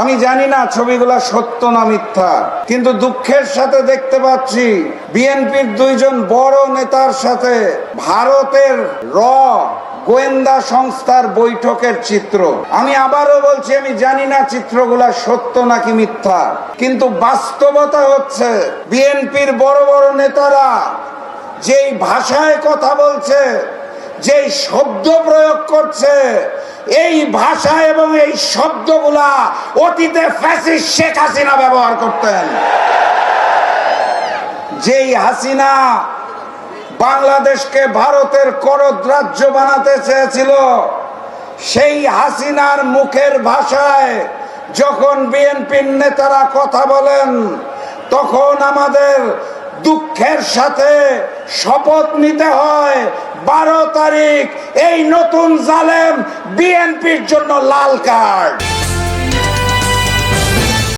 আমি জানি না ছবিগুলা সত্য না মিথ্যা, কিন্তু দুঃখের সাথে দেখতে পাচ্ছি বিএনপির দুইজন বড় নেতার সাথে ভারতের র গোয়েন্দা সংস্থার বৈঠকের চিত্র। আমি আবারও বলছি, আমি জানি না চিত্রগুলা সত্য নাকি মিথ্যা, কিন্তু বাস্তবতা হচ্ছে বিএনপির বড় বড় নেতারা যেই ভাষায় কথা বলছে, যেই শব্দ প্রয়োগ করছে এই ভাষা এবং এই শব্দগুলা অতীতে ফ্যাসিস্ট শেখ হাসিনা ব্যবহার করতেন। যেই হাসিনা বাংলাদেশকে ভারতের করদ রাজ্য বানাতে চেয়েছিল, সেই হাসিনার মুখের ভাষায় যখন বিএনপির নেতারা কথা বলেন, তখন আমাদের দুঃখের সাথে শপথ নিতে হয়। বারো তারিখ এই নতুন জালেম বিএনপির জন্য লাল কার্ড।